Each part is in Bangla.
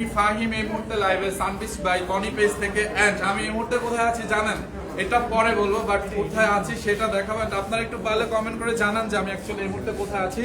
ফাহিম এই মুহূর্তে লাইভে সানবিস বাই কনি পেজ থেকে এন্ড আমি এই মুহূর্তে কোথায় আছি জানেন? এটা পরে বলব বাট কোথায় আছি সেটা দেখাবো, and আপনারা একটু পারলে কমেন্ট করে জানান যে আমি অ্যাকচুয়ালি এই মুহূর্তে কোথায় আছি।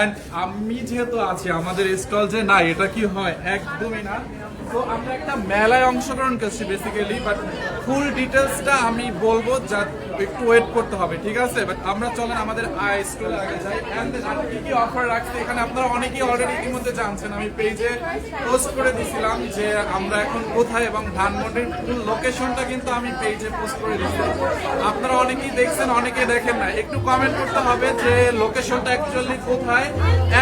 এন্ড আমি যেহেতু আছি, আমাদের স্টল যে না এটা কি হয়? একদমই না। তো আমরা একটা মেলায় অংশগ্রহণ করছি বেসিক্যালি বাট ফুল ডিটেলসটা আমি বলব যা একটু ওয়েট করতে হবে, ঠিক আছে? বাট আমরা চলেন আমাদের আই স্টলে আগে যাই। আমি কি কি অফার রাখছি, এখানে আপনারা অনেকেই অলরেডি ইতিমধ্যে জানছেন। আমি পেজে পোস্ট করে দিয়েছিলাম যে আমরা এখন কোথায় এবং ধানমন্ডির ফুল লোকেশনটা কিন্তু আমি পেজে পোস্ট করে দিয়েছি আপনারা অনেকেই দেখছেন অনেকে দেখেন না। একটু কমেন্ট করতে হবে যে লোকেশনটা অ্যাকচুয়ালি কোথায়।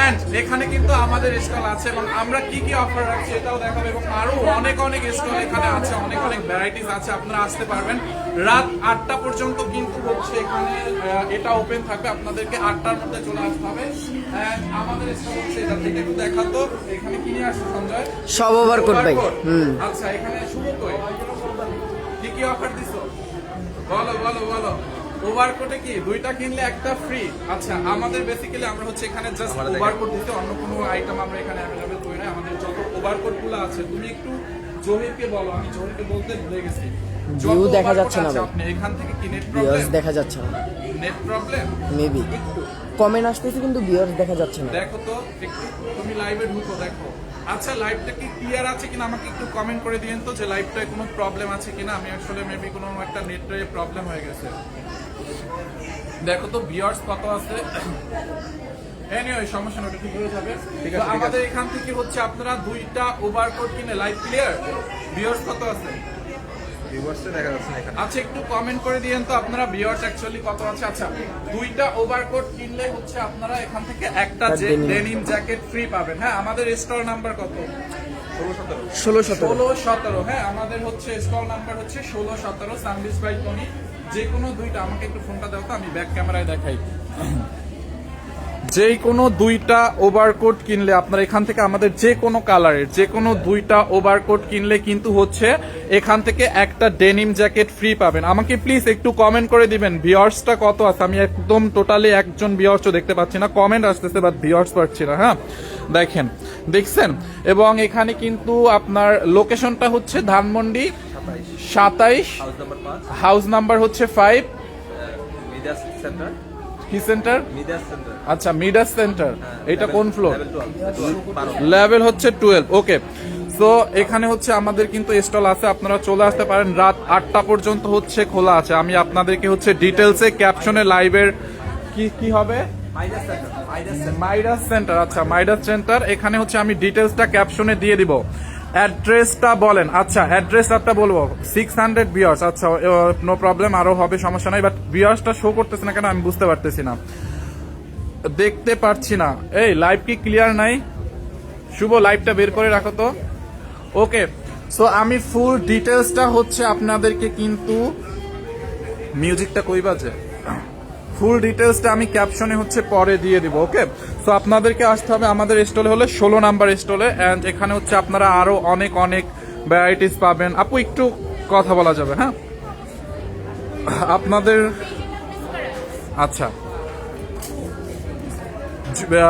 এন্ড এখানে কিন্তু আমাদের স্টল আছে এবং আমরা কি কি অফার রাখছি এটাও দেখাবো এবং আরও অনেক অনেক স্টল এখানে আছে অনেক অনেক ভ্যারাইটিস আছে আপনারা আসতে পারবেন। রাত আটটা পর্যন্ত কিন্তু হচ্ছে এখানে এটা ওপেন থাকবে আপনাদেরকে আটটার মধ্যে চলে আসতে হবে। আমাদের স্টল হচ্ছে এটা থেকে একটু দেখাতো এখানে কি নিয়ে আসছে সঞ্জয়? সব ওভারকোট ভাই আচ্ছা এখানে শুরু কই কি কি অফার দিছো? বলো বলো বলো। ওভারকোটে কি দুইটা কিনলে একটা ফ্রি আচ্ছা আমাদের বেসিক্যালি আমরা হচ্ছে এখানে জাস্ট ওভারকোট দিতে অন্য কোনো আইটেম আমরা এখানে অ্যাভেলেবেল করি না। আমাদের যত ওভারকোটগুলো আছে তুমি একটু জহিরকে বলো আমি জহিরকে বলতে ভুলে গেছি। View দেখা যাচ্ছে না আপনি এখান থেকে কি নেট প্রবলেম দেখা যাচ্ছে না। নেট প্রবলেম মেবি কমেন্ট আসতেছে কিন্তু বিয়ার্স দেখা যাচ্ছে না। দেখো তো একটু তুমি লাইভে ঢুকো দেখো। আচ্ছা লাইভটা কি ক্লিয়ার আছে কিনা আমাকে একটু কমেন্ট করে দিন তো যে লাইভটায় কোনো প্রবলেম আছে কিনা? আমি আসলে মেবি কোনো একটা নেটওয়ার্কে প্রবলেম হয়ে গেছে। দেখো তো ভিউয়ার্স কত আছে? এনিওয়ে সমস্যা না ওটা ঠিক হয়ে যাবে। তো আমাদের এখান থেকে হচ্ছে আপনারা দুইটা ওভারকোট কিনে লাইভ ক্লিয়ার ভিউয়ার্স কত আছে? ভিউয়ার্সে দেখা যাচ্ছে না এখানে। আচ্ছা একটু কমেন্ট করে দিয়েন তো আপনারা ভিউয়ার্স অ্যাকচুয়ালি কত আছে? আচ্ছা দুইটা ওভারকোট কিনলে হচ্ছে আপনারা এখান থেকে একটা denim। ডেনিম জ্যাকেট ফ্রি পাবেন। হ্যাঁ আমাদের স্টল নাম্বার কত? ষোলো সতেরো। ষোলো সতেরো। ষোলো সতেরো। হ্যাঁ আমাদের হচ্ছে স্টল নাম্বার হচ্ছে ষোলো সতেরো সানবিস বাই টনি। যে কোনো দুইটা আমাকে একটু ফোনটা দাও তো আমি ব্যাক ক্যামেরায় দেখাই। যে কোনো দুইটা ওভারকোট কিনলে আপনারা এখান থেকে আমাদের যে কোনো কালারের যে কোনো দুইটা ওভারকোট কিনলে কিন্তু হচ্ছে এখান থেকে একটা ডেনিম জ্যাকেট ফ্রি পাবেন। আমাকে প্লিজ একটু কমেন্ট করে দিবেন ভিওর্সটা কত আছে? আমি একদম টোটালি একজন ভিওর্সও দেখতে পাচ্ছি না কমেন্ট আসতেছে বাট ভিওর্স পাচ্ছি না হ্যাঁ? দেখেন দেখছেন? এবং এখানে কিন্তু আপনার লোকেশনটা হচ্ছে ধানমন্ডি সাতাইশ হাউস নাম্বার পাঁচ। হাউস নাম্বার হচ্ছে ফাইভ সেন্টার কি সেন্টার আচ্ছা মিডাস সেন্টার এটা কোন ফ্লোর লেভেল হচ্ছে টুয়েলভ ওকে তো এখানে হচ্ছে আমাদের কিন্তু স্টল আছে আপনারা চলে আসতে পারেন। রাত আটটা পর্যন্ত হচ্ছে খোলা আছে। আমি আপনাদেরকে হচ্ছে ডিটেলসে ক্যাপশনে লাইভের কি কি হবে? মাইডাস সেন্টার আচ্ছা মাইডাস সেন্টার এখানে হচ্ছে আমি ডিটেলসটা ক্যাপশনে দিয়ে দিব। অ্যাড্রেসটা বলেন। আচ্ছা অ্যাড্রেস একটা বলব। সিক্স হান্ড্রেড বিয়ার্স আচ্ছা নো প্রবলেম আরও হবে, সমস্যা নাই বাট বিয়ার্সটা শো করতেছে না কেন আমি বুঝতে পারতেছি না। দেখতে পারছি না। এই লাইভ কি ক্লিয়ার নাই? শুভ লাইভটা বের করে রাখো তো। ওকে সো আমি ফুল ডিটেলসটা হচ্ছে আপনাদেরকে কিন্তু মিউজিকটা কই বাজে? ফুল ডিটেলসটা আমি ক্যাপশনে হচ্ছে পরে দিয়ে দিব ওকে সো আপনাদেরকে আসতে হবে আমাদের স্টলে হলে ষোলো নাম্বার স্টলে অ্যান্ড এখানে হচ্ছে আপনারা আরও অনেক অনেক ভ্যারাইটিস পাবেন। আপু একটু কথা বলা যাবে হ্যাঁ? আপনাদের আচ্ছা।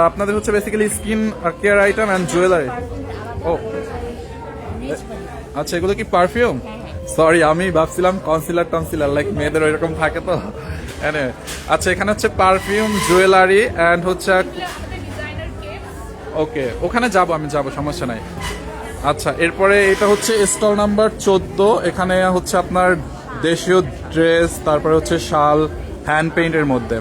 আপনাদের হচ্ছে basically skin care item and jewellery ও। আচ্ছা এগুলো কি পারফিউম সরি আমি ভাবছিলাম কনসিলার টনসিলার লাইক মেয়েদের ওইরকম থাকে তো। আচ্ছা এখানে হচ্ছে পারফিউম জুয়েলারি অ্যান্ড হচ্ছে ওকে ওখানে যাব আমি যাব সমস্যা নাই। আচ্ছা এরপরে এটা হচ্ছে স্টল নাম্বার চোদ্দ। এখানে হচ্ছে আপনার দেশীয় ড্রেস তারপরে হচ্ছে শাল হ্যান্ড পেইন্টের মধ্যে।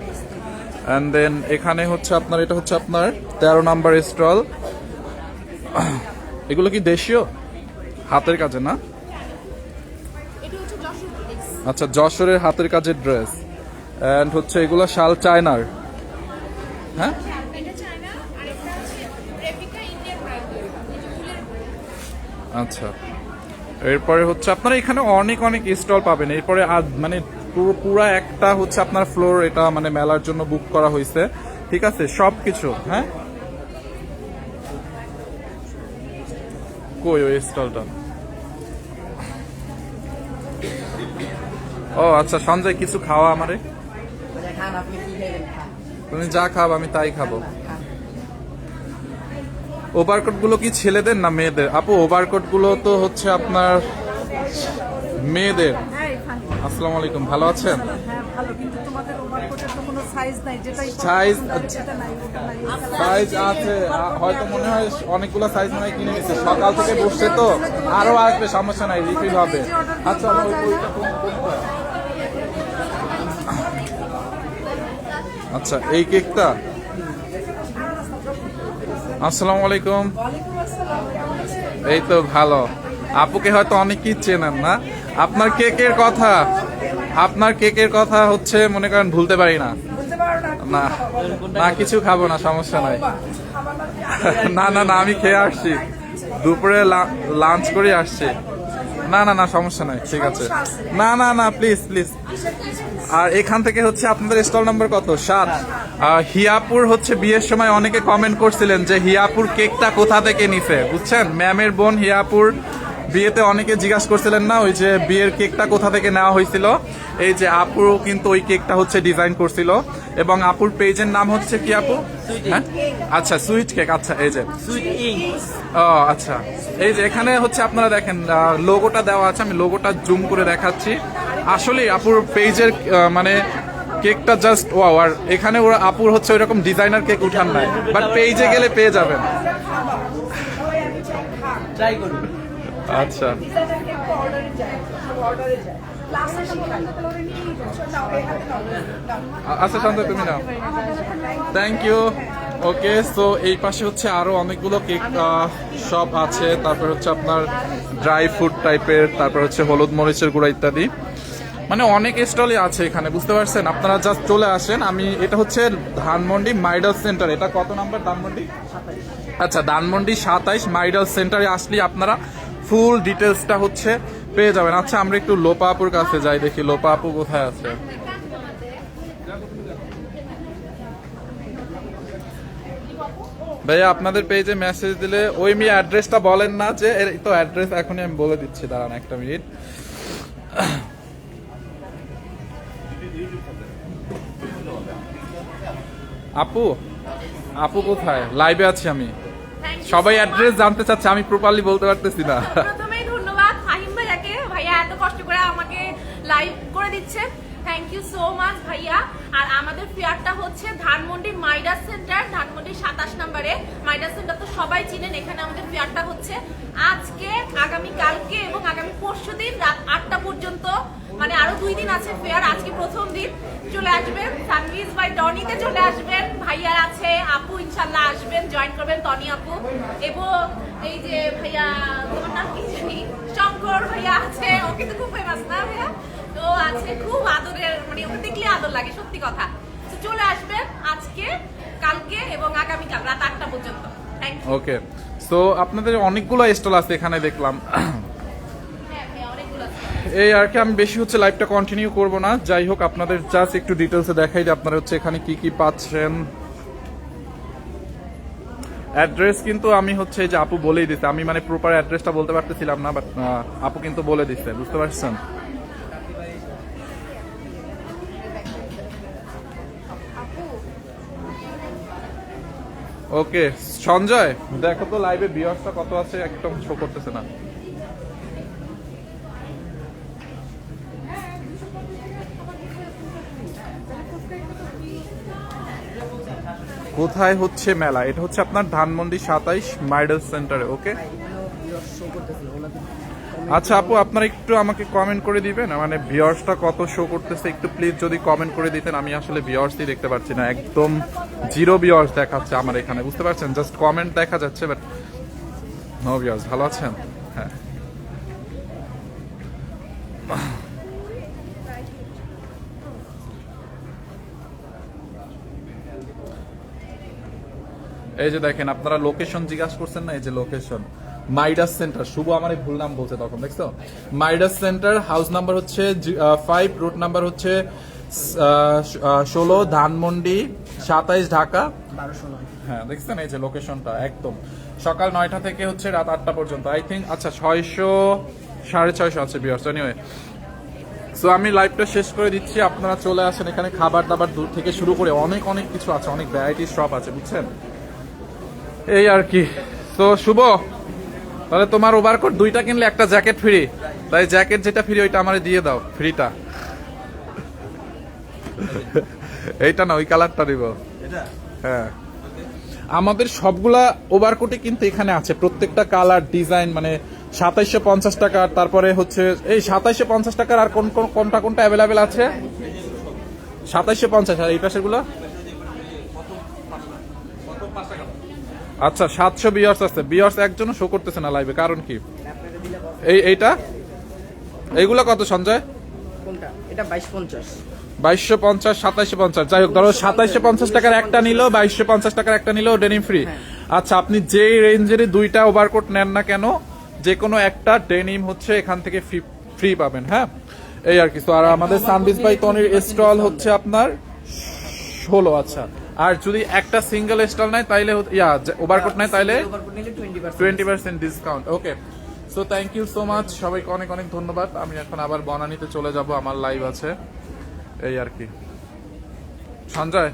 অ্যান্ড দেন এখানে হচ্ছে আপনার এটা হচ্ছে আপনার তেরো নাম্বার স্টল। এগুলো কি দেশীয়? হাতের কাজে না? আচ্ছা যশোরের হাতের কাজের ড্রেস। অ্যান্ড হচ্ছে এগুলো শাল চায়নার। হ্যাঁ এটা চায়না আর একটা হচ্ছে রেপিকা ইন্ডিয়ান ব্র্যান্ডের ফুলের আচ্ছা। এরপরে হচ্ছে আপনারা এখানে অনেক অনেক স্টল পাবেন। এরপরে মানে পুরো একটা হচ্ছে আপনার ফ্লোর এটা মানে মেলার জন্য বুক করা হয়েছে ঠিক আছে? সব কিছু হ্যাঁ? কই ওই স্টলটা ও আচ্ছা সঞ্জয় কিছু খাওয়া আমারে? খান তুমি যা খাব আমি তাই খাব। খান ওভারকোটগুলো কি ছেলেদের না মেয়েদের? আপু ওভারকোটগুলো তো হচ্ছে আপনার মেয়েদের। আসসালামু আলাইকুম ভালো আছেন? হ্যাঁ সাইজ নাই সাইজ আছে হয়তো মনে হয় অনেকগুলো সাইজ মনে হয় কিনে নিচ্ছে সকাল থেকে বসছে তো আরও আসবে সমস্যা নাই রিফিল হবে। আচ্ছা আমার কোনটা? আচ্ছা এই কেকটা? আসসালামু আলাইকুম। এই তো ভালো। আপুকে হয়তো অনেকেই চেনেন না। আপনার কেকের কথা আপনার কেকের কথা হচ্ছে মনে করেন ভুলতে পারি না। না না কিছু খাব না সমস্যা নাই। না না না আমি খেয়ে আসছি। দুপুরে লাঞ্চ করে আসছি। না না না সমস্যা নাই ঠিক আছে। না না না প্লিজ প্লিজ। আর এখান থেকে হচ্ছে আপনাদের স্টল নাম্বার কত? সাত। হিয়াপুর হচ্ছে বিয়ের সময় অনেকে কমেন্ট করছিলেন যে হিয়াপুর কেকটা কোথা থেকে নিছে? বুঝছেন? ম্যামের বোন হিয়াপুর বিয়েতে অনেকে জিজ্ঞাসা করছিলেন না ওই যে বিয়ের কেকটা কোথা থেকে নেওয়া হয়েছিল? এই যে আপুর কিন্তু ওই কেকটা হচ্ছে ডিজাইন করছিল। এবং আপুর পেজের নাম হচ্ছে কি আপু? হ্যাঁ? আচ্ছা সুইট কেক আচ্ছা এই যে। ও আচ্ছা। এই যে এখানে হচ্ছে আপনারা দেখেন লোগোটা দেওয়া আছে আমি লোগোটা জুম করে দেখাচ্ছি। আসলে আপুর পেজের মানে কেকটা জাস্ট ওয়াও আর এখানে ওরা আপুর হচ্ছে ওইরকম ডিজাইনার কেক উঠান নাই। বাট পেজে গেলে পেয়ে যাবেন। ট্রাই করুন। আচ্ছা। আচ্ছা শান্ত, তুমি নাও। থ্যাংক ইউ ওকে সো এই পাশে হচ্ছে আরও অনেকগুলো কেক শপ আছে। তারপর হচ্ছে আপনার ড্রাই ফ্রুট টাইপের তারপর হচ্ছে হলুদ মরিচের গুঁড়া ইত্যাদি। মানে অনেক স্টলই আছে এখানে, বুঝতে পারছেন? আপনারা জাস্ট চলে আসেন। আমি, এটা হচ্ছে ধানমন্ডি মাইডাল সেন্টার। এটা কত নাম্বার ধানমন্ডি? আচ্ছা ধানমন্ডি সাতাইশ মাইডাল সেন্টারে আসলে আপনারা ফুল ডিটেলসটা হচ্ছে, পেয়ে যাবেন। আচ্ছা আমরা একটু লোপা আপুর কাছে যাই, দেখি লোপা আপু কোথায় আছে। ভাইয়া, আপনাদের পেজে মেসেজ দিলে ওই মি অ্যাড্রেসটা বলেন না যে, এর তো অ্যাড্রেস এখনই আমি বলে দিচ্ছি, দাঁড়ান একটা মিনিট আপু আপু কোথায়? লাইভে আছি আমি। সবাই অ্যাড্রেস জানতে চাচ্ছে, আমি প্রপারলি বলতে পারতেছি না। প্রথমেই ধন্যবাদ ফাহিম ভাইয়াকে। ভাইয়া এত কষ্ট করে আমাকে লাইভ করে দিচ্ছেন থ্যাংক ইউ সো মাচ ভাইয়া। আর আমাদের ফেয়ারটা হচ্ছে ধানমন্ডি মাইডাস। সাতাশ নম্বরে মাইডাস সেন্টার তো সবাই চিনেন, এখানে আমাদের ফেয়ারটা হচ্ছে। আজকে, আগামী কালকে এবং আগামী পরশু দিন রাত আটটা পর্যন্ত মানে আরও দুই দিন আছে ফেয়ার আজকে প্রথম দিন। চলে আসবেন সানভিজ বাই টনিতে চলে আসবেন, ভাইয়ার আছে, আপু ইনশাল্লাহ আসবেন জয়েন করবেন টনি আপু। এবং এই যে ভাইয়া, তোমার নাম কি জানি? শঙ্কর ভাইয়া আছে ও কিন্তু খুব ফেমাস না ভাইয়া? তো আছে, খুব আদরের মানে ওকে দেখলে আদর লাগে, সত্যি কথা। চলে আসবেন আজকে কালকে এবং আগামীকাল রাত আটটা পর্যন্ত। ওকে সো আপনাদের অনেকগুলো স্টল আছে এখানে দেখলাম। এই আর কি, আমি বেশি হচ্ছে লাইভটা কন্টিনিউ করব না। যাই হোক, আপনাদের জাস্ট একটু ডিটেলসে দেখাই যে আপনারা হচ্ছে এখানে কি কি পাচ্ছেন। অ্যাড্রেস কিন্তু আমি হচ্ছে যে আপু বলেই দিতে আমি মানে প্রপার অ্যাড্রেসটা বলতে পারতেছিলাম না বাট আপু কিন্তু বলে দিচ্ছে বুঝতে পারছেন? ওকে, সঞ্জয়, দেখো তো লাইভে বিয়ার্সটা কত আছে, একদম শো করতেছে না। কোথায় হচ্ছে মেলা? এটা হচ্ছে আপনার ধানমন্ডি সাতাইশ মাইডেল সেন্টারে, ওকে? আচ্ছা আপু, আপনারা একটু আমাকে কমেন্ট করে দিবেন? মানে ভিউয়ার্সটা কত শো করতেছে একটু প্লিজ যদি কমেন্ট করে দিতেন, আমি আসলে ভিউয়ার্সই দেখতে পাচ্ছি না। একদম জিরো ভিউয়ার্স দেখাচ্ছে আমার এখানে, বুঝতে পারছেন? জাস্ট কমেন্ট দেখা যাচ্ছে বাট নো ভিউয়ার্স ভালো আছেন? হ্যাঁ। এই যে দেখেন, আপনারা লোকেশন জিজ্ঞাসা করছেন না? এই যে লোকেশন মাইডাস সেন্টার শুভ আমার এই ভুল নাম বলছে তখন দেখছ? মাইডাস সেন্টার হাউস নাম্বার হচ্ছে ফাইভ রুট নাম্বার হচ্ছে ষোলো ধানমন্ডি সাতাইশ ঢাকা। হ্যাঁ দেখছেন এই যে লোকেশনটা একদম। সকাল নয়টা থেকে হচ্ছে রাত আটটা পর্যন্ত। আই থিঙ্ক আচ্ছা ছয়শো সাড়ে ছয়শো আছে বিয়ার্স এনিওয়ে সো আমি লাইভটা শেষ করে দিচ্ছি। আপনারা চলে আসেন এখানে খাবার দাবার দূর থেকে শুরু করে অনেক অনেক কিছু আছে অনেক ভ্যারাইটি শপ আছে বুঝছেন? এই আর কি। তো শুভ। তাহলে তোমার ওভারকোট দুইটা কিনলে একটা জ্যাকেট ফ্রি তাই জ্যাকেট যেটা ফ্রি ওইটা আমারে দিয়ে দাও ফ্রিটা এইটা না ওই কালারটা দিব। হ্যাঁ। আমাদের সবগুলা ওভারকোটই কিন্তু এখানে আছে। প্রত্যেকটা কালার ডিজাইন মানে সাতাইশশো পঞ্চাশ টাকা তারপরে হচ্ছে এই সাতাইশশো পঞ্চাশ টাকার আর কোন কোন কোনটা কোনটা অ্যাভেলেবেল আছে? সাতাইশশো পঞ্চাশ আর এই পাশেরগুলো? আচ্ছা সাতশো বিয়ার্স আছে। বিয়ার্স একজনও শো করতেছে না লাইভে কারণ কি? এই এইটা? এইগুলো কত সঞ্জয়? কোনটা? এটা বাইশ পঞ্চাশ বাইশশো পঞ্চাশ সাতাইশশো পঞ্চাশ যাই হোক ধরো সাতাইশশো পঞ্চাশ টাকার একটা নিল বাইশশো পঞ্চাশ টাকার একটা নিল ডেনিম ফ্রি আচ্ছা আপনি যে রেঞ্জেরই দুইটা ওভারকোট নেন না কেন যে কোনো একটা ডেনিম হচ্ছে এখান থেকে ফ্রি পাবেন হ্যাঁ? এই আর কিছু আর আমাদের সানবিস বাই তনির স্টল হচ্ছে আপনার ষোলো আচ্ছা। আর যদি একটা সিঙ্গেল স্টল নাই তাইলে ইয়া ওভারকোট নাই তাইলে twenty percent discount okay so thank you so much সবাইকে অনেক অনেক ধন্যবাদ। আমি এখন আবার বনানিতে চলে যাব আমার লাইভ আছে। এই আর কি। সঞ্জয়